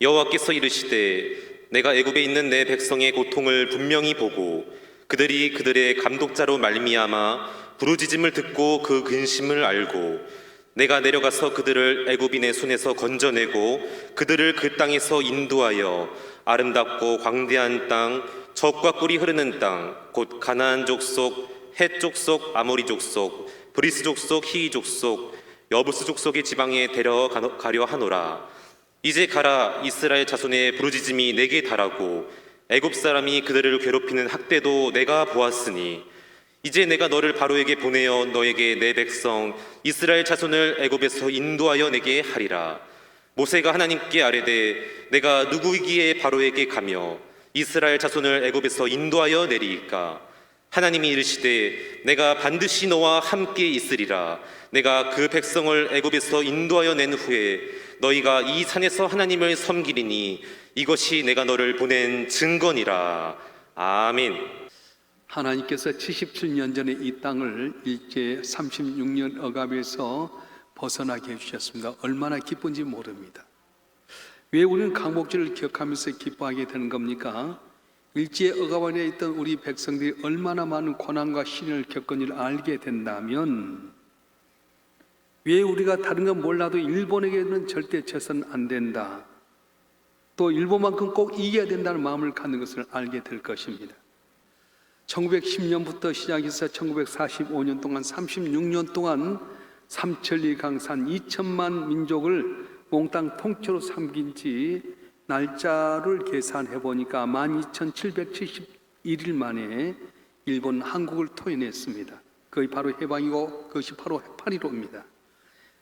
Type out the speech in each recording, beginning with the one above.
여호와께서 이르시되 내가 애굽에 있는 내 백성의 고통을 분명히 보고 그들이 그들의 감독자로 말미암아 부르짖음을 듣고 그 근심을 알고 내가 내려가서 그들을 애굽인의 손에서 건져내고 그들을 그 땅에서 인도하여 아름답고 광대한 땅 젖과 꿀이 흐르는 땅 곧 가나안 족속 헷 족속 아모리 족속 브리스 족속 히이 족속 여부스 족속의 지방에 데려가려 하노라 이제 가라 이스라엘 자손의 부르짖음이 내게 달하고 애굽 사람이 그들을 괴롭히는 학대도 내가 보았으니 이제 내가 너를 바로에게 보내어 너에게 내 백성 이스라엘 자손을 애굽에서 인도하여 내게 하리라. 모세가 하나님께 아뢰되 내가 누구이기에 바로에게 가며 이스라엘 자손을 애굽에서 인도하여 내리이까 하나님이 이르시되 내가 반드시 너와 함께 있으리라 내가 그 백성을 애굽에서 인도하여 낸 후에 너희가 이 산에서 하나님을 섬기리니 이것이 내가 너를 보낸 증거니라 아멘 하나님께서 77년 전에 이 땅을 일제 36년 억압에서 벗어나게 해주셨습니다. 얼마나 기쁜지 모릅니다. 왜 우리는 강복지를 기억하면서 기뻐하게 되는 겁니까? 일제 안에 있던 우리 백성들이 얼마나 많은 고난과 신을 겪은지를 알게 된다면 왜 우리가 다른 건 몰라도 일본에게는 절대 쳐선 안 된다. 또 일본만큼 꼭 이겨야 된다는 마음을 갖는 것을 알게 될 것입니다. 1910년부터 시작해서 1945년 동안 36년 동안 삼천리 강산 2천만 민족을 몽땅 통째로 삼긴 지 날짜를 계산해 보니까 12,771일 만에 일본 한국을 토해냈습니다. 그게 바로 해방이고 그것이 바로 8.15입니다.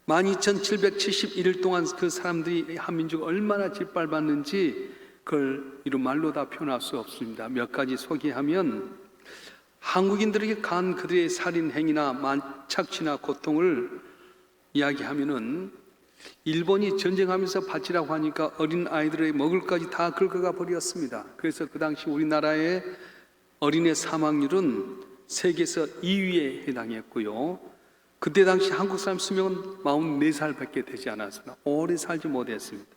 12,771일 동안 그 사람들이 한민족을 얼마나 짓밟았는지 그걸 이루 말로 다 표현할 수 없습니다. 몇 가지 소개하면 한국인들에게 간 그들의 살인 행위나 만착취나 고통을 이야기하면은 일본이 전쟁하면서 바치라고 하니까 어린 아이들의 먹을 것까지 다 긁어가 버렸습니다. 그래서 그 당시 우리나라의 어린애 사망률은 세계에서 2위에 해당했고요. 그때 당시 한국 사람 수명은 44살밖에 되지 않았습니다. 오래 살지 못했습니다.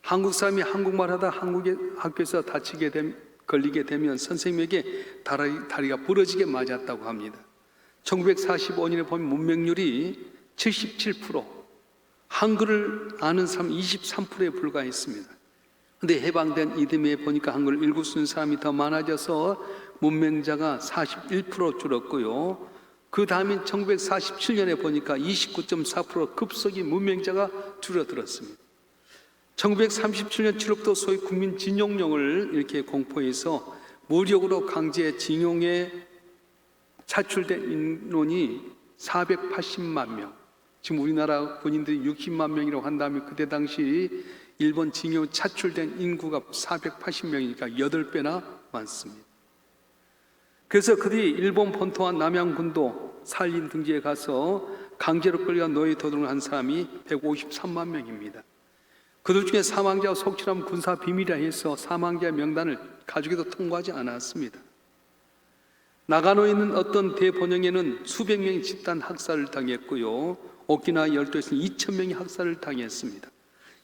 한국 사람이 한국말 하다 한국의 학교에서 다치게 됨, 걸리게 되면 선생님에게 다리, 다리가 부러지게 맞았다고 합니다. 1945년에 보면 문명률이 77%, 한글을 아는 사람 23%에 불과했습니다. 근데 해방된 이듬해 보니까 읽을 수 있는 사람이 더 많아져서 문맹자가 41% 줄었고요. 그 다음에 1947년에 보니까 29.4% 급속히 문맹자가 줄어들었습니다. 1937년 7월부터 소위 국민 징용령을 이렇게 공포해서 무력으로 강제 징용에 차출된 인원이 480만 명. 지금 우리나라 군인들이 60만 명이라고 한다면 그때 당시 일본 징용 차출된 인구가 480명이니까 8배나 많습니다. 그래서 그들이 일본 본토와 남양군도 살인 등지에 가서 강제로 끌려 노예 도둑을 한 사람이 153만 명입니다. 그들 중에 사망자와 속출한 군사 비밀이라 해서 사망자 명단을 가족에도 통보하지 않았습니다. 나가노에 있는 어떤 대본영에는 수백 명이 집단 학살을 당했고요. 오키나와 열도에서는 2천 명이 학살을 당했습니다.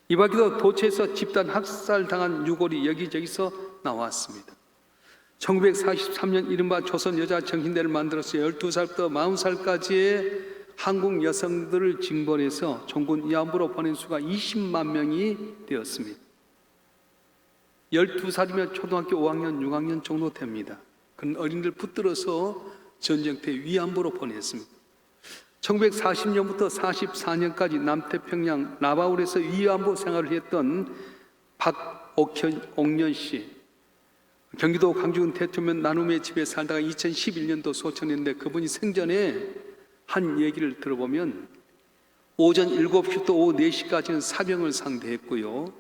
이 밖에도 도처에서 집단 학살 당한 유골이 여기저기서 나왔습니다. 1943년 이른바 조선 여자 정신대를 만들어서 12살부터 40살까지의 한국 여성들을 징벌해서 종군 위안부로 보낸 수가 20만 명이 되었습니다. 12살이면 초등학교 5학년, 6학년 정도 됩니다. 그런 어린이들 붙들어서 전쟁터 위안부로 보냈습니다. 1940년부터 44년까지 남태평양 라바울에서 위안부 생활을 했던 박옥년 씨, 경기도 강주군 대통령 나눔의 집에 살다가 2011년도 소천했는데 그분이 생전에 한 얘기를 들어보면 오전 7시부터 오후 4시까지는 사병을 상대했고요.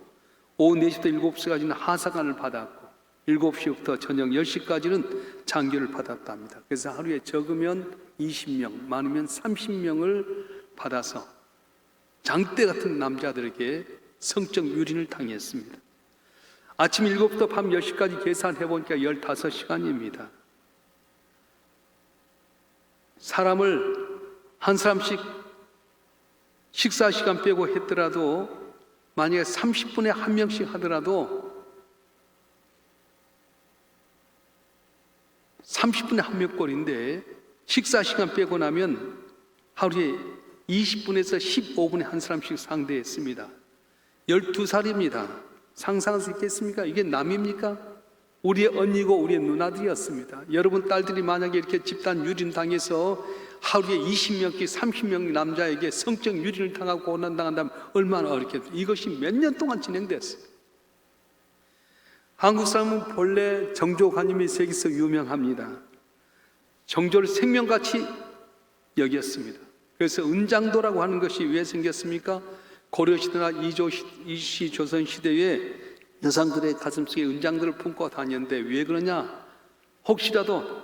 오후 4시부터 7시까지는 하사관을 받았고 7시부터 저녁 10시까지는 장교를 받았답니다. 그래서 하루에 적으면 20명, 많으면 30명을 받아서 장대 같은 남자들에게 성적 유린을 당했습니다. 아침 7시부터 밤 10시까지 계산해 보니까 15시간입니다. 사람을 한 사람씩 식사 시간 빼고 했더라도 만약에 30분에 한 명씩 하더라도 30분에 한 명꼴인데 식사 시간 빼고 나면 하루에 20분에서 15분에 한 사람씩 상대했습니다. 12살입니다. 상상할 수 있겠습니까? 이게 남입니까? 우리의 언니고 우리의 누나들이었습니다. 여러분 딸들이 만약에 이렇게 집단 유린 당해서 하루에 20명씩 30명 남자에게 성적 유린을 당하고 고난당한다면 얼마나 어렵겠어요. 이것이 몇 년 동안 진행됐어요. 한국 사람은 본래 정조관념이 세계에서 유명합니다. 정조를 생명같이 여겼습니다. 그래서 은장도라고 하는 것이 왜 생겼습니까? 고려시대나 이조 이시 조선 시대에 여성들의 가슴속에 은장들을 품고 다녔는데 왜 그러냐? 혹시라도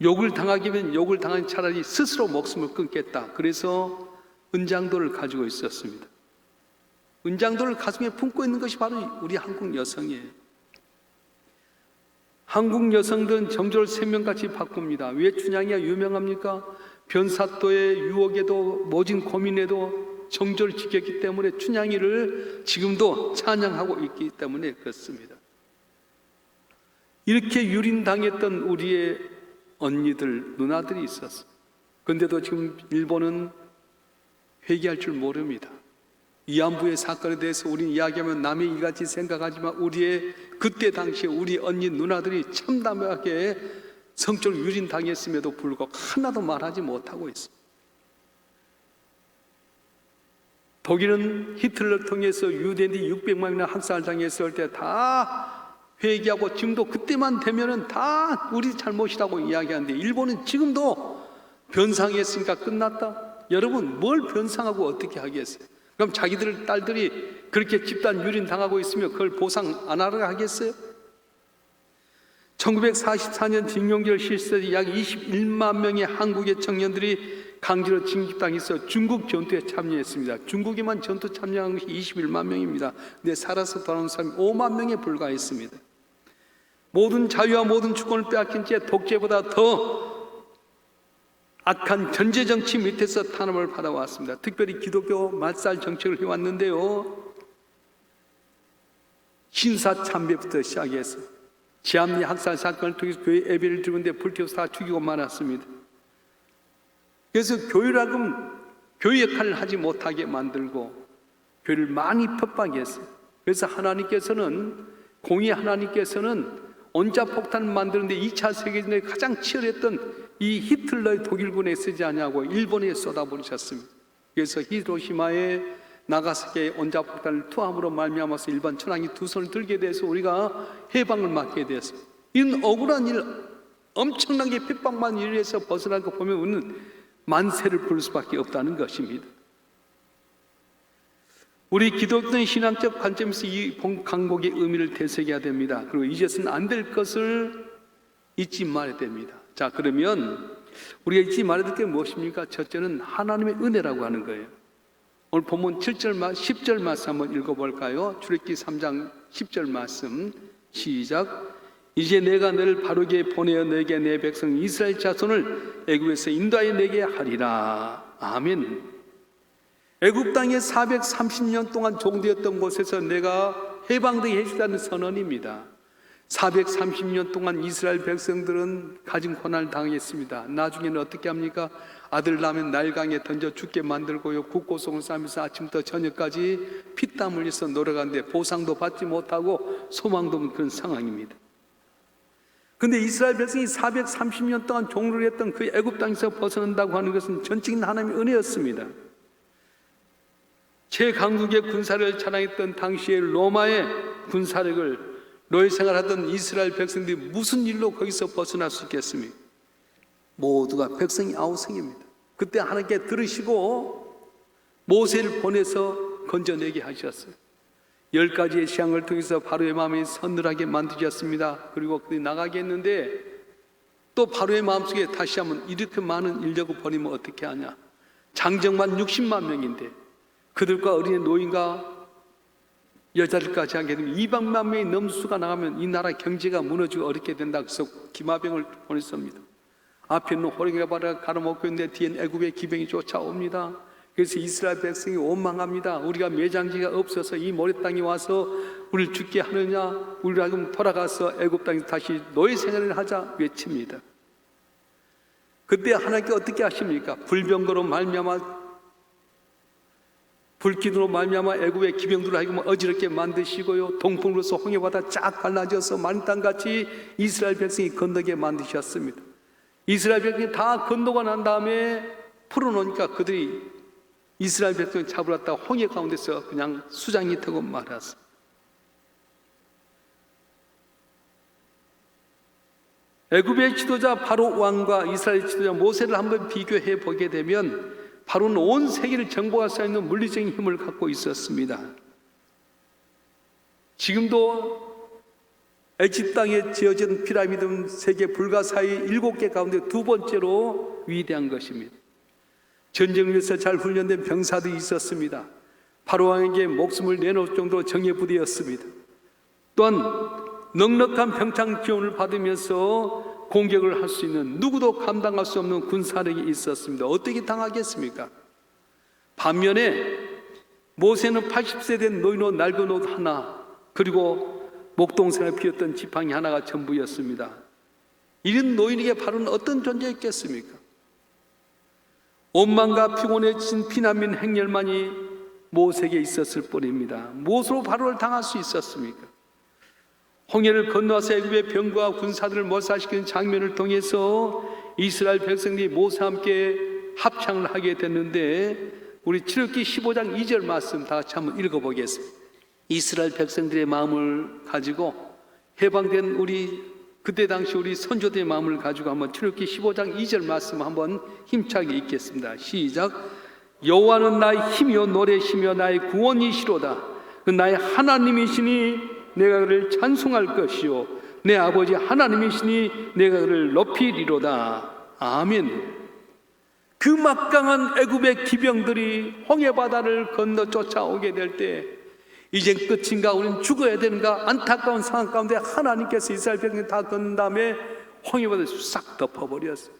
욕을 당하기면 욕을 당한 차라리 스스로 목숨을 끊겠다. 그래서 은장도를 가지고 있었습니다. 은장도를 가슴에 품고 있는 것이 바로 우리 한국 여성이에요. 한국 여성들은 정조를 생명같이 바꿉니다. 왜 춘향이가 유명합니까? 변사또의 유혹에도 모진 고민에도 정조를 지켰기 때문에 춘향이를 지금도 찬양하고 있기 때문에 그렇습니다. 이렇게 유린당했던 우리의 언니들, 누나들이 있었어. 근데도 지금 일본은 회개할 줄 모릅니다. 위안부의 사건에 대해서 우리는 이야기하면 남이 이같이 생각하지만 우리의 그때 당시에 우리 언니 누나들이 참담하게 성적 유린 당했음에도 불구하고 하나도 말하지 못하고 있습니다. 독일은 히틀러를 통해서 유대인들이 600만 명이나 학살당했을 때 다 회개하고 지금도 그때만 되면은 다 우리 잘못이라고 이야기하는데 일본은 지금도 변상했으니까 끝났다. 여러분 뭘 변상하고 어떻게 하겠어요? 그럼 자기들 딸들이 그렇게 집단 유린 당하고 있으면 그걸 보상 안 하려 하겠어요? 1944년 징용절 실세 때약 21만 명의 한국의 청년들이 강제로 징집당해서 중국 전투에 참여했습니다. 중국에만 전투 참여한 것이 21만 명입니다. 근데 살아서 돌아온 사람이 5만 명에 불과했습니다. 모든 자유와 모든 주권을 빼앗긴 채 독재보다 더 악한 견제 정치 밑에서 탄압을 받아왔습니다. 특별히 기독교 말살 정책을 해왔는데요. 신사 참배부터 시작해서 지암리 학살 사건을 통해서 교회 예배를 드리는데 불태워서 다 죽이고 말았습니다. 그래서 교회라고 교회 역할을 하지 못하게 만들고 교회를 많이 핍박했어요. 그래서 하나님께서는 공의 하나님께서는 원자폭탄을 만드는데 2차 세계대전에 가장 치열했던 이 히틀러의 독일군에 쓰지 않냐고 일본에 쏟아버리셨습니다. 그래서 히로시마에 나가사키의 원자폭탄을 투함으로 말미암아서 일반 천황이 두 손을 들게 돼서 우리가 해방을 맞게 되었습니다. 이런 억울한 일, 엄청나게 핍박만 일에서 벗어난 거 보면 우리는 만세를 부를 수밖에 없다는 것입니다. 우리 기독교는 신앙적 관점에서 이 강복의 의미를 되새겨야 됩니다. 그리고 이제서는 안 될 것을 잊지 말아야 됩니다. 자, 그러면 우리가 잊지 말아야 될 게 무엇입니까? 첫째는 하나님의 은혜라고 하는 거예요. 오늘 본문 7절, 10절 말씀 한번 읽어볼까요? 출애기 3장 10절 말씀 시작. 이제 내가 너를 바르게 보내어 내게 내 백성 이스라엘 자손을 애굽에서 인도하여 내게 하리라. 아멘. 애굽 땅에 430년 동안 종되었던 곳에서 내가 해방되게 해주다는 선언입니다. 430년 동안 이스라엘 백성들은 가진 고난을 당했습니다. 나중에는 어떻게 합니까? 아들 낳으면 날강에 던져 죽게 만들고요. 국고송을 싸면서 아침부터 저녁까지 피땀 흘려서 놀아가는데 보상도 받지 못하고 소망도 없는 그런 상황입니다. 근데 이스라엘 백성이 430년 동안 종로를 했던 그 애굽 땅에서 벗어난다고 하는 것은 전적인 하나님의 은혜였습니다. 최강국의 군사를 자랑했던 당시의 로마의 군사력을 노예 생활하던 이스라엘 백성들이 무슨 일로 거기서 벗어날 수 있겠습니까? 모두가 백성이 아우성입니다. 그때 하나님께 들으시고 모세를 보내서 건져내게 하셨어요. 열 가지의 시향을 통해서 바로의 마음이 서늘하게 만드셨습니다. 그리고 그들이 나가게 했는데 또 바로의 마음속에 다시 한번 이렇게 많은 인력을 버리면 어떻게 하냐? 장정만 60만 명인데 그들과 어린애 노인과 여자들까지 하게 되면 200만 명이 넘수가 나가면 이 나라 경제가 무너지고 어렵게 된다. 그래서 기마병을 보냈습니다. 앞에 있는 호랭이가 바로 가로먹고 있는데 뒤엔 애굽의 기병이 쫓아옵니다. 그래서 이스라엘 백성이 원망합니다. 우리가 매장지가 없어서 이 모래 땅에 와서 우리를 죽게 하느냐? 우리가 그럼 돌아가서 애굽 땅에 다시 노예 생활을 하자 외칩니다. 그때 하나님께 어떻게 하십니까? 불병거로 말미암아 불기둥으로 말미암아 애굽의 기병들을 하여금 어지럽게 만드시고요 동풍으로서 홍해바다 쫙 갈라져서 만땅 같이 이스라엘 백성이 건너게 만드셨습니다. 이스라엘 백성이 다 건너가 난 다음에 풀어놓으니까 그들이 이스라엘 백성을 잡으러 갔다 홍해 가운데서 그냥 수장이 타고 말았어. 애굽의 지도자 바로 왕과 이스라엘 지도자 모세를 한번 비교해 보게 되면 바로는 온 세계를 정복할 수 있는 물리적인 힘을 갖고 있었습니다. 지금도 에집트 땅에 지어진 피라미드는 세계 불가사의 일곱 개 가운데 두 번째로 위대한 것입니다. 전쟁을 위해서 잘 훈련된 병사들이 있었습니다. 바로 왕에게 목숨을 내놓을 정도로 정예 부대였습니다. 또한 넉넉한 병창 지원을 받으면서 공격을 할 수 있는 누구도 감당할 수 없는 군사력이 있었습니다. 어떻게 당하겠습니까? 반면에 모세는 80세 된 노인옷 낡은 옷 하나 그리고 목동산에 피었던 지팡이 하나가 전부였습니다. 이런 노인에게 바로는 어떤 존재였겠습니까? 원망과 피곤해진 피난민 행렬만이 모세에게 있었을 뿐입니다. 무엇으로 바로를 당할 수 있었습니까? 홍해를 건너서 애굽의 병과 군사들을 몰살시키는 장면을 통해서 이스라엘 백성들이 모세와 함께 합창을 하게 됐는데 우리 출애굽기 15장 2절 말씀 다 같이 한번 읽어보겠습니다. 이스라엘 백성들의 마음을 가지고 해방된 우리 그때 당시 우리 선조들의 마음을 가지고 한번 출애굽기 15장 2절 말씀 한번 힘차게 읽겠습니다. 시작. 여호와는 나의 힘이요 노래시며 나의 구원이시로다. 그 나의 하나님이시니 내가 그를 찬송할 것이요 내 아버지 하나님이시니 내가 그를 높이리로다. 아멘. 그 막강한 애굽의 기병들이 홍해 바다를 건너 쫓아오게 될 때 이젠 끝인가 우리는 죽어야 되는가 안타까운 상황 가운데 하나님께서 이스라엘 백성 다 건넌 다음에 홍해 바다를 싹 덮어버렸어요.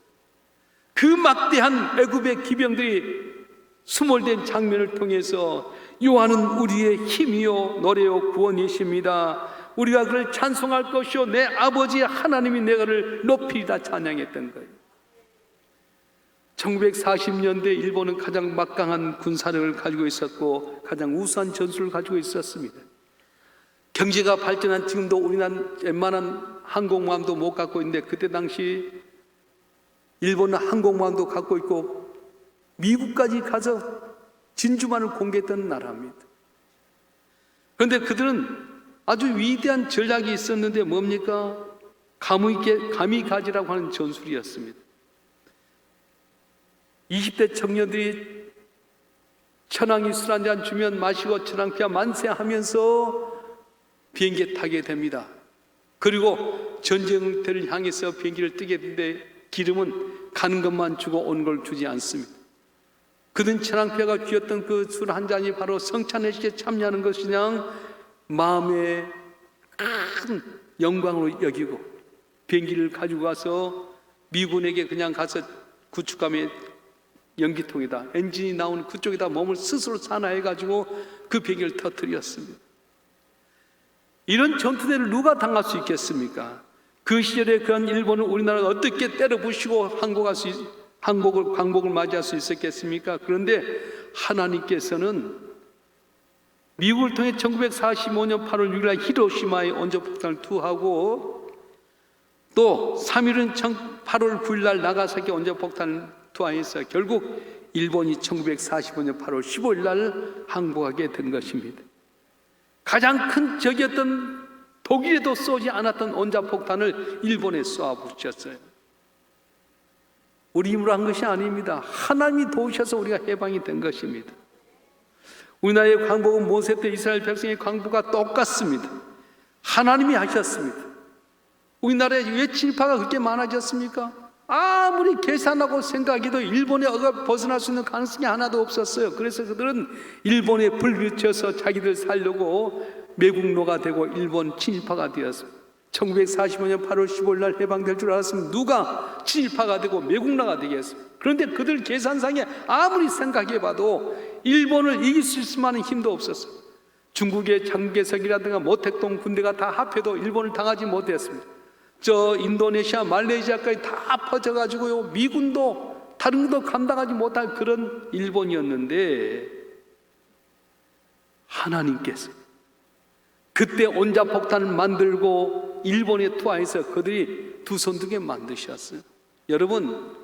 그 막대한 애굽의 기병들이 수몰된 장면을 통해서 요한은 우리의 힘이요 노래요 구원이십니다. 우리가 그를 찬송할 것이요 내 아버지 하나님이 내가를 높이다 찬양했던 거예요. 1940년대 일본은 가장 막강한 군사력을 가지고 있었고 가장 우수한 전술을 가지고 있었습니다. 경제가 발전한 지금도 우리는 웬만한 항공모함도 못 갖고 있는데 그때 당시 일본은 항공모함도 갖고 있고 미국까지 가서 진주만을 공개했던 나라입니다. 그런데 그들은 아주 위대한 전략이 있었는데 뭡니까? 가무이게 가미가지라고 하는 전술이었습니다. 20대 청년들이 천왕이 술 한 잔 주면 마시고 천왕피와 만세 하면서 비행기에 타게 됩니다. 그리고 전쟁터를 향해서 비행기를 뜨게 되는데 기름은 가는 것만 주고 온 걸 주지 않습니다. 그는 천왕표가 쥐었던 그 술 한 잔이 바로 성찬의식에 참여하는 것이냐 마음의 큰 영광으로 여기고 비행기를 가지고 가서 미군에게 그냥 가서 구축함에 연기통에다 엔진이 나오는 그쪽에다 몸을 스스로 산화해 가지고 그 비행기를 터뜨렸습니다. 이런 전투대를 누가 당할 수 있겠습니까? 그 시절에 그한 일본을 우리나라가 어떻게 때려 부시고 항복할 수 있, 항복을 광복을 맞이할 수 있었겠습니까? 그런데 하나님께서는 미국을 통해 1945년 8월 6일 히로시마에 원자폭탄을 투하고 또 3일은 8월 9일 날 나가사키 원자폭탄을 투하해서 결국 일본이 1945년 8월 15일 날 항복하게 된 것입니다. 가장 큰 적이었던 독일에도 쏘지 않았던 원자폭탄을 일본에 쏘아 붙였어요. 우리 힘으로 한 것이 아닙니다. 하나님이 도우셔서 우리가 해방이 된 것입니다. 우리나라의 광복은 모세 때 이스라엘 백성의 광복과 똑같습니다. 하나님이 하셨습니다. 우리나라에 왜 친파가 그렇게 많아졌습니까? 아무리 계산하고 생각해도 억압 벗어날 수 있는 가능성이 하나도 없었어요. 그래서 그들은 일본에 불 붙여서 자기들 살려고 매국노가 되고 일본 친일파가 되었습니다. 1945년 8월 15일 날 해방될 줄 알았으면 누가 친일파가 되고 매국나가 되겠습니까? 그런데 그들 계산상에 아무리 생각해봐도 일본을 이길 수 만한 힘도 없었어요. 중국의 장개석이라든가 모택동 군대가 다 합해도 일본을 당하지 못했습니다. 저 인도네시아, 말레이시아까지 다 퍼져가지고요. 미군도 다른 것도 감당하지 못할 그런 일본이었는데 하나님께서 그때 온자폭탄을 만들고 일본에 투하해서 그들이 두손두개 만드셨어요. 여러분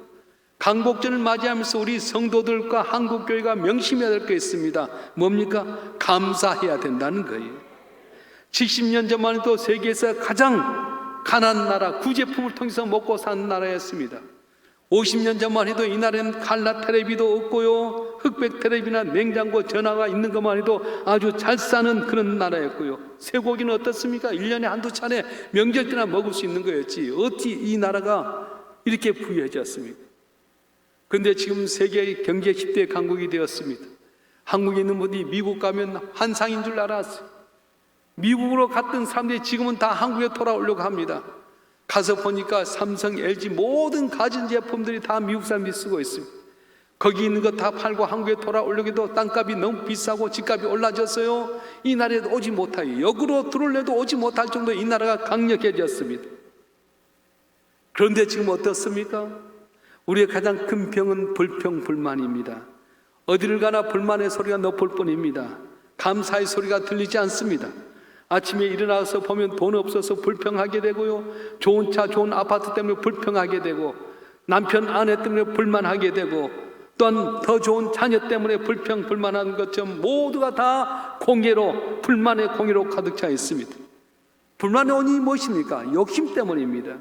강복전을 맞이하면서 우리 성도들과 한국교회가 명심해야 될 게 있습니다. 뭡니까? 감사해야 된다는 거예요. 70년 전만 해도 세계에서 가장 가난한 나라, 구제품을 통해서 먹고 사는 나라였습니다. 50년 전만 해도 이 나라에는 칼라 테레비도 없고요. 흑백 테레비나 냉장고 전화가 있는 것만 해도 아주 잘 사는 그런 나라였고요. 쇠고기는 어떻습니까? 1년에 한두 차례 명절 때나 먹을 수 있는 거였지. 어찌 이 나라가 이렇게 부유해졌습니까? 그런데 지금 세계 경제 10대 강국이 되었습니다. 한국에 있는 분이 미국 가면 한상인 줄 알았어요. 미국으로 갔던 사람들이 지금은 다 한국에 돌아오려고 합니다. 가서 보니까 삼성, LG 모든 가전 제품들이 다 미국 사람들이 쓰고 있습니다. 거기 있는 거 다 팔고 한국에 돌아오려고 해도 땅값이 너무 비싸고 집값이 올라졌어요. 이 나라에 오지 못하요. 역으로 들어올래도 오지 못할 정도 이 나라가 강력해졌습니다. 그런데 지금 어떻습니까? 우리의 가장 큰 병은 불평, 불만입니다. 어디를 가나 불만의 소리가 높을 뿐입니다. 감사의 소리가 들리지 않습니다. 아침에 일어나서 보면 돈 없어서 불평하게 되고요. 좋은 차, 좋은 아파트 때문에 불평하게 되고 남편, 아내 때문에 불만하게 되고 또한 더 좋은 자녀 때문에 불평, 불만하는 것처럼 모두가 다 공예로, 불만의 공예로 가득 차 있습니다. 불만의 원인이 무엇입니까? 욕심 때문입니다.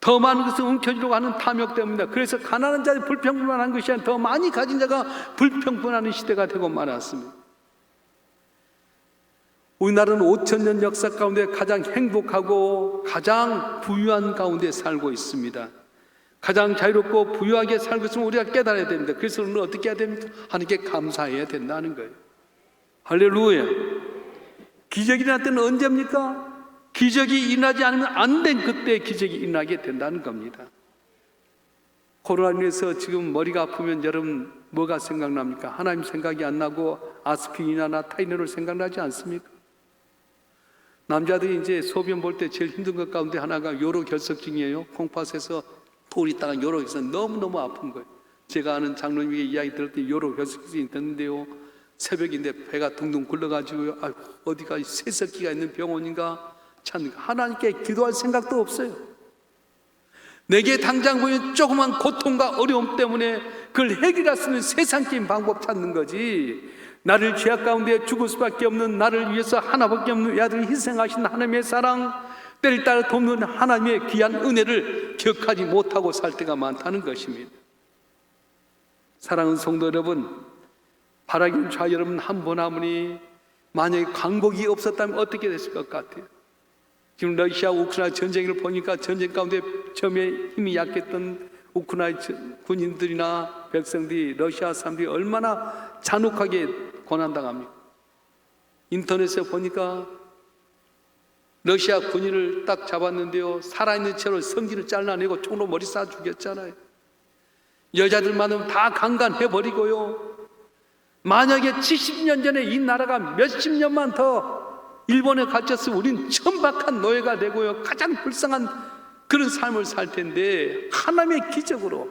더 많은 것을 움켜쥐려고 하는 탐욕 때문입니다. 그래서 가난한 자들이 불평 불만한 것이 아니라 더 많이 가진 자가 불평 불만하는 시대가 되고 말았습니다. 우리나라는 5천 년 역사 가운데 가장 행복하고 가장 부유한 가운데 살고 있습니다. 가장 자유롭고 부유하게 살고 있으면 우리가 깨달아야 됩니다. 그래서 우리는 어떻게 해야 됩니까? 하나님께 감사해야 된다는 거예요. 할렐루야. 기적이 일어날 때는 언제입니까? 기적이 일어나지 않으면 안 된 그때 기적이 일어나게 된다는 겁니다. 코로나로 인해서 지금 머리가 아프면 여러분 뭐가 생각납니까? 하나님 생각이 안 나고 아스피린이나 타이레놀 생각나지 않습니까? 남자들이 이제 소변 볼 때 제일 힘든 것 가운데 하나가 요로 결석증이에요. 콩팥에서 돌이 있다가 요로에서 너무너무 아픈 거예요. 제가 아는 장로님에게 이야기 들을 때 요로 결석증이 있는데요. 새벽인데 배가 둥둥 굴러가지고요. 아, 어디가 새석기가 있는 병원인가? 참 하나님께 기도할 생각도 없어요. 내게 당장 보이는 조그만 고통과 어려움 때문에 그걸 해결할 수 있는 세상적인 방법 찾는 거지. 나를 죄악 가운데 죽을 수밖에 없는 나를 위해서 하나밖에 없는 아들을 희생하신 하나님의 사랑, 때를 따라 돕는 하나님의 귀한 은혜를 기억하지 못하고 살 때가 많다는 것입니다. 사랑하는 성도 여러분, 바라기는 좌 여러분 한 번 하무니 만약에 광복이 없었다면 어떻게 됐을 것 같아요? 지금 러시아 우크라이나 전쟁을 보니까 전쟁 가운데 처음에 힘이 약했던 우크라이나 군인들이나 백성들이 러시아 사람들이 얼마나 잔혹하게 고난당합니까? 인터넷에 보니까 러시아 군인을 딱 잡았는데요. 살아있는 채로 성기를 잘라내고 총으로 머리 쏴 죽였잖아요. 여자들 많으면 다 강간해버리고요. 만약에 70년 전에 이 나라가 몇십 년만 더 일본에 갇혔으면 우린 천박한 노예가 되고요. 가장 불쌍한 그런 삶을 살 텐데 하나님의 기적으로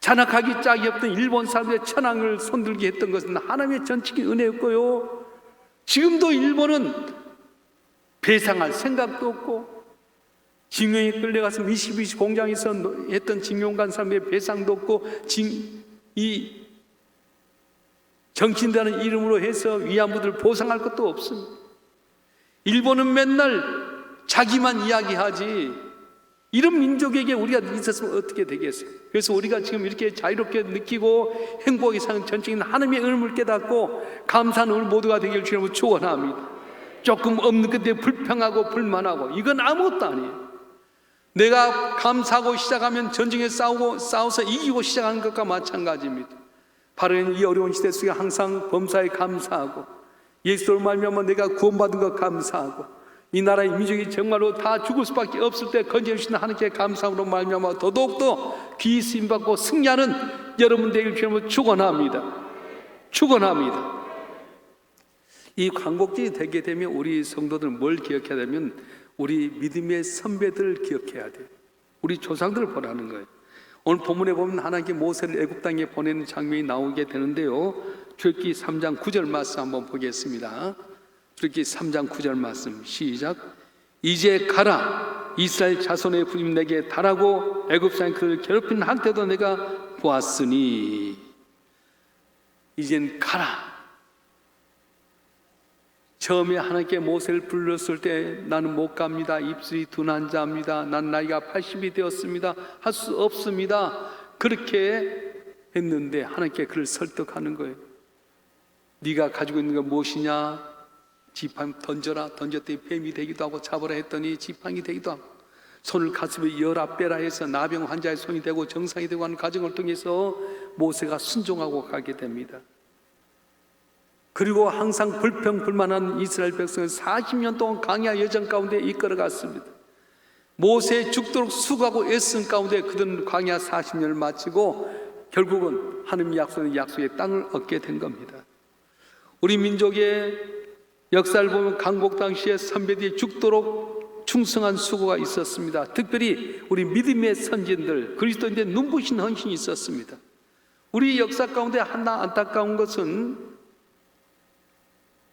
잔악하기 짝이 없던 일본 사람들의 천황을 손들게 했던 것은 하나님의 전적인 은혜였고요. 지금도 일본은 배상할 생각도 없고 징용에 끌려가서 미시비시 공장에서 했던 징용간 사람의 배상도 없고 징, 이 정신다는 이름으로 해서 위안부들 보상할 것도 없습니다. 일본은 맨날 자기만 이야기하지 이런 민족에게 우리가 있었으면 어떻게 되겠어요? 그래서 우리가 지금 이렇게 자유롭게 느끼고 행복하게 사는 전적인 하나님의 은혜를 깨닫고 감사하는 오늘 모두가 되길 주님으로 축원합니다. 조금 없는 그때 불평하고 불만하고 이건 아무것도 아니에요. 내가 감사하고 시작하면 전쟁에 싸우고 싸워서 이기고 시작하는 것과 마찬가지입니다. 바로 이 어려운 시대 속에 항상 범사에 감사하고 예수를 말미암아 내가 구원받은 것 감사하고 이 나라의 민족이 정말로 다 죽을 수밖에 없을 때 건져주신 하나님께 감사함으로 말미암아 더더욱더 귀히 쓰임받고 승리하는 여러분 되길 주님으로 축원합니다. 축원합니다. 이 광복절이 되게 되면 우리 성도들은 뭘 기억해야 되면 우리 믿음의 선배들을 기억해야 돼요. 우리 조상들을 보라는 거예요. 오늘 본문에 보면 하나님께 모세를 애굽 땅에 보내는 장면이 나오게 되는데요. 출기 3장 9절 말씀 한번 보겠습니다. 출기 3장 9절 말씀 시작. 이제 가라 이스라엘 자손의 부임 내게 달하고 애굽 땅에 그를 괴롭힌 한때도 내가 보았으니 이젠 가라. 처음에 하나님께 모세를 불렀을 때 나는 못 갑니다. 입술이 둔한 자입니다. 난 나이가 80이 되었습니다. 할 수 없습니다. 그렇게 했는데 하나님께 그를 설득하는 거예요. 네가 가지고 있는 건 무엇이냐? 지팡이 던져라. 던졌더니 뱀이 되기도 하고 잡으라 했더니 지팡이 되기도 하고 손을 가슴에 열아 빼라 해서 나병 환자의 손이 되고 정상이 되고 하는 과정을 통해서 모세가 순종하고 가게 됩니다. 그리고 항상 불평불만한 이스라엘 백성을 40년 동안 강야 여정 가운데 이끌어갔습니다. 모세 죽도록 수고하고 애쓴 가운데 그들은 광야 40년을 마치고 결국은 하나님 약속의 약속의 땅을 얻게 된 겁니다. 우리 민족의 역사를 보면 강복 당시에 선배들이 죽도록 충성한 수고가 있었습니다. 특별히 우리 믿음의 선진들 그리스도인의 눈부신 헌신이 있었습니다. 우리 역사 가운데 하나 안타까운 것은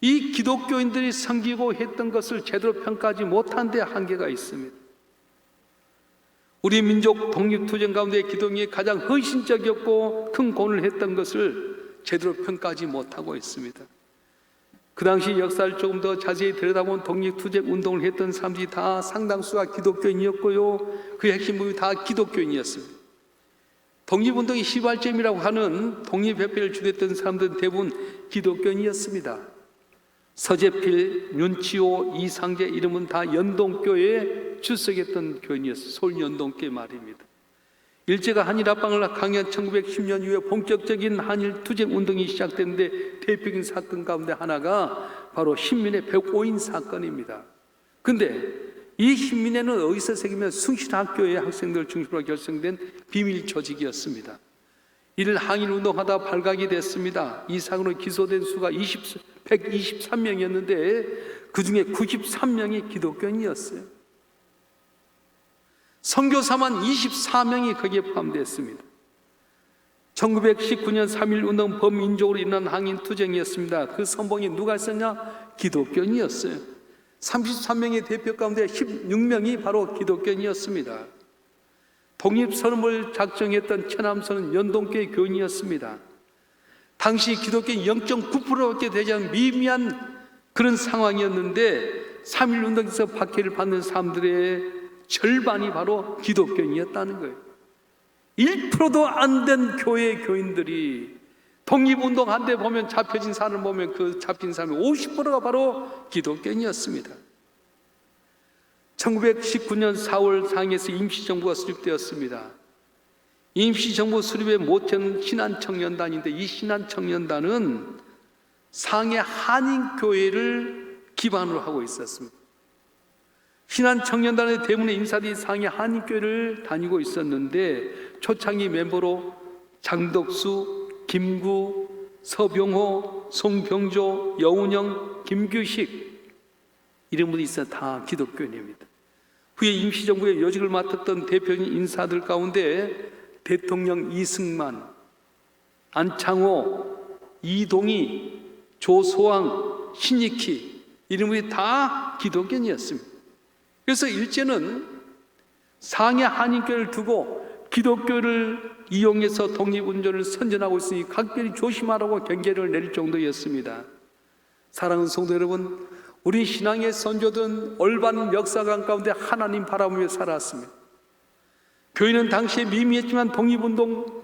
이 기독교인들이 섬기고 했던 것을 제대로 평가하지 못한 데 한계가 있습니다. 우리 민족 독립투쟁 가운데 기독이 가장 헌신적이었고 큰 공을 했던 것을 제대로 평가하지 못하고 있습니다. 그 당시 역사를 조금 더 자세히 들여다보면 독립투쟁 운동을 했던 사람들이 다 상당수가 기독교인이었고요. 그 핵심 부분이 다 기독교인이었습니다. 독립운동의 시발점이라고 하는 독립협회를 주도했던 사람들은 대부분 기독교인이었습니다. 서재필, 윤치호, 이상재 이름은 다 연동교회에 출석했던 교인이었어요. 서울 연동교회 말입니다. 일제가 한일 합방을 강연 1910년 이후에 본격적인 한일 투쟁 운동이 시작됐는데 대표적인 사건 가운데 하나가 바로 신민의 105인 사건입니다. 근데 이 신민회는 어디서 생기면 숭실학교의 학생들 중심으로 결성된 비밀 조직이었습니다. 이를 항일 운동하다 발각이 됐습니다. 이 사건으로 기소된 수가 20, 123명이었는데 그 중에 93명이 기독교인이었어요. 선교사만 24명이 거기에 포함됐습니다. 1919년 3.1 운동 범민족으로 일어난 항인 투쟁이었습니다. 그 선봉이 누가 있었냐? 기독교인이었어요. 33명의 대표 가운데 16명이 바로 기독교인이었습니다. 독립선언을 작성했던 천암선은 연동교회 교인이었습니다. 당시 기독교인 0.9%밖에 되지 않은 미미한 그런 상황이었는데 3.1 운동에서 박해를 받는 사람들의 절반이 바로 기독교인이었다는 거예요. 1%도 안 된 교회 교인들이 독립운동 한데 보면 잡혀진 사람을 보면 그 잡힌 사람의 50%가 바로 기독교인이었습니다. 1919년 4월 상해에서 임시정부가 수립되었습니다. 임시정부 수립의 모태는 신한청년단인데 이 신한청년단은 상해 한인교회를 기반으로 하고 있었습니다. 신한청년단의 대문의 인사들이 상해 한인교회를 다니고 있었는데 초창기 멤버로 장덕수, 김구, 서병호, 송병조, 여운영, 김규식 이런 분이 있어 다 기독교인입니다. 후에 임시정부의 요직을 맡았던 대표적인 인사들 가운데 대통령 이승만, 안창호, 이동희, 조소왕, 신익희 이런 분이 다 기독교인이었습니다. 그래서 일제는 상해 한인교를 두고 기독교를 이용해서 독립운전을 선전하고 있으니 각별히 조심하라고 경계를 내릴 정도였습니다. 사랑하는 성도 여러분, 우리 신앙의 선조든 올바른 역사관 가운데 하나님 바라보며 살았습니다. 교회는 당시에 미미했지만 독립운동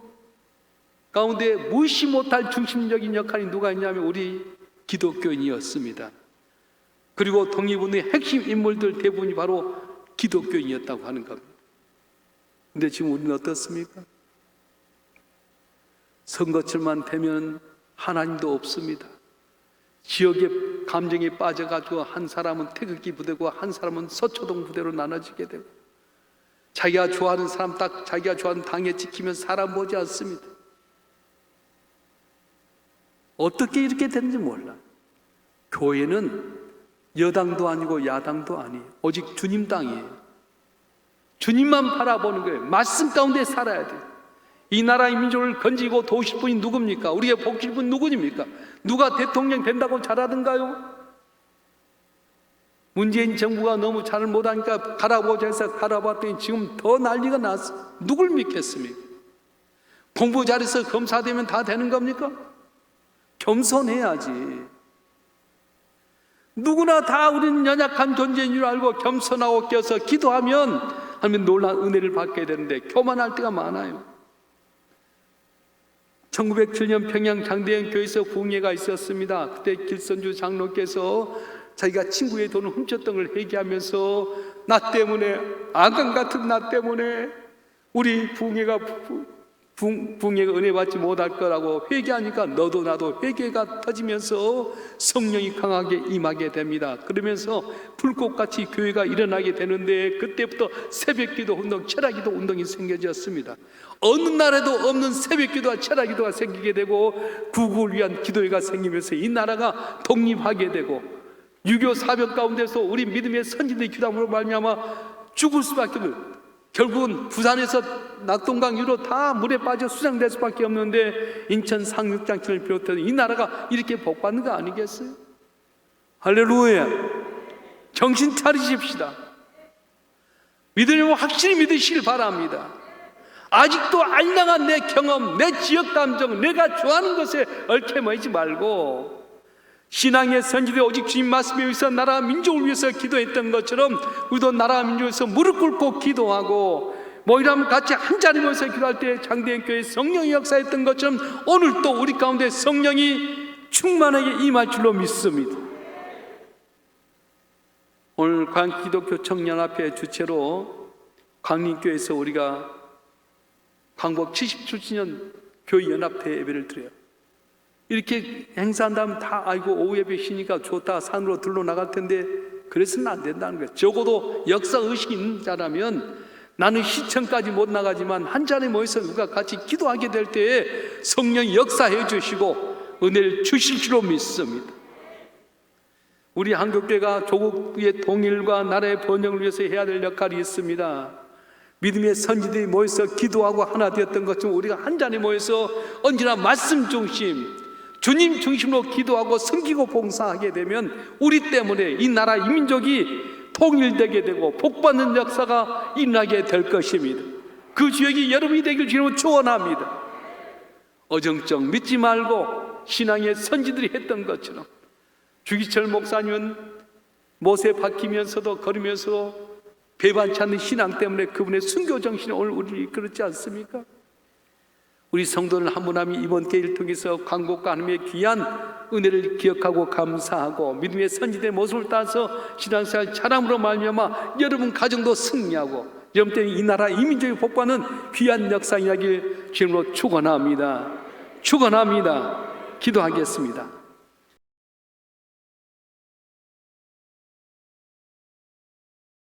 가운데 무시 못할 중심적인 역할이 누가 있냐면 우리 기독교인이었습니다. 그리고 독립운동의 핵심 인물들 대부분이 바로 기독교인이었다고 하는 겁니다. 근데 지금 우리는 어떻습니까? 선거철만 되면 하나님도 없습니다. 지역의 감정에 빠져가지고 한 사람은 태극기 부대고 한 사람은 서초동 부대로 나눠지게 되고 자기가 좋아하는 사람 딱 자기가 좋아하는 당에 지키면 사람 보지 않습니다. 어떻게 이렇게 되는지 몰라. 교회는 여당도 아니고 야당도 아니에요. 오직 주님 당이에요. 주님만 바라보는 거예요. 말씀 가운데 살아야 돼요. 이 나라의 민족을 건지고 도우실 분이 누굽니까? 우리의 복질 분 누구입니까? 누가 대통령 된다고 잘하던가요? 문재인 정부가 너무 잘 못하니까 갈아보자 해서 갈아봤더니 지금 더 난리가 났어. 누굴 믿겠습니까? 공부 잘해서 검사 되면 다 되는 겁니까? 겸손해야지. 누구나 다 우리는 연약한 존재인 줄 알고 겸손하고 껴서 기도하면 하면 놀란 은혜를 받게 되는데 교만할 때가 많아요. 1907년 평양 장대현 교회에서 부흥회가 있었습니다. 그때 길선주 장로께서 자기가 친구의 돈을 훔쳤던 걸 회개하면서 나 때문에 아간 같은 나 때문에 우리 부- 부흥회가 은혜 받지 못할 거라고 회개하니까 너도 나도 회개가 터지면서 성령이 강하게 임하게 됩니다. 그러면서 불꽃같이 교회가 일어나게 되는데 그때부터 새벽기도 운동, 철학기도 운동이 생겨졌습니다. 어느 나라에도 없는 새벽기도와 철학기도가 생기게 되고 구국을 위한 기도회가 생기면서 이 나라가 독립하게 되고 유교 사병 가운데서 우리 믿음의 선진들의 기도함으로 말미암아 죽을 수밖에 없는 결국은 부산에서 낙동강 유로 다 물에 빠져 수장될 수밖에 없는데 인천 상륙장치를 비롯해서 이 나라가 이렇게 복받는 거 아니겠어요? 할렐루야. 정신 차리십시다. 믿으려면 확실히 믿으시길 바랍니다. 아직도 안 나간 내 경험, 내 지역 감정, 내가 좋아하는 것에 얽혀매지 말고 신앙의 선지대 오직 주님 말씀에 의해서 나라 민족을 위해서 기도했던 것처럼 우리도 나라 민족을 위해서 무릎 꿇고 기도하고 모이라면 같이 한 자리 모여서 기도할 때 장대현 교회 성령이 역사했던 것처럼 오늘 또 우리 가운데 성령이 충만하게 임할 줄로 믿습니다. 오늘 광 기독교 청년합회 주최로 광림교회에서 우리가 광복 77주년 교회 연합회 예배를 드려요. 이렇게 행사한다면 다 아이고 오후 예배 쉬니까 좋다 산으로 들러 나갈 텐데 그래서는 안 된다는 거예요. 적어도 역사 의식 있는 자라면 나는 시청까지 못 나가지만 한 자리에 모여서 누가 같이 기도하게 될 때에 성령이 역사해 주시고 은혜를 주실 줄로 믿습니다. 우리 한국교회가 조국의 통일과 나라의 번영을 위해서 해야 될 역할이 있습니다. 믿음의 선지들이 모여서 기도하고 하나 되었던 것처럼 우리가 한 자리에 모여서 언제나 말씀 중심, 주님 중심으로 기도하고 섬기고 봉사하게 되면 우리 때문에 이 나라 이 민족이 통일되게 되고 복받는 역사가 일어나게 될 것입니다. 그 주역이 여러분이 되길 주님으로 축원합니다. 어정쩡 믿지 말고 신앙의 선지들이 했던 것처럼 주기철 목사님은 못에 박히면서도 걸으면서 배반치 않는 신앙 때문에 그분의 순교 정신이 오늘 우리를 이끌었지 않습니까? 우리 성도는 한분한분 이번 계기를 통해서 광복과 하나님의 귀한 은혜를 기억하고 감사하고 믿음의 선지된 모습을 따서 신앙생활 자랑으로 말미암아 여러분 가정도 승리하고 여러분 이 나라 이 민족의 복받는 귀한 역사 이야기를 주님으로 축원합니다. 축원합니다. 기도하겠습니다.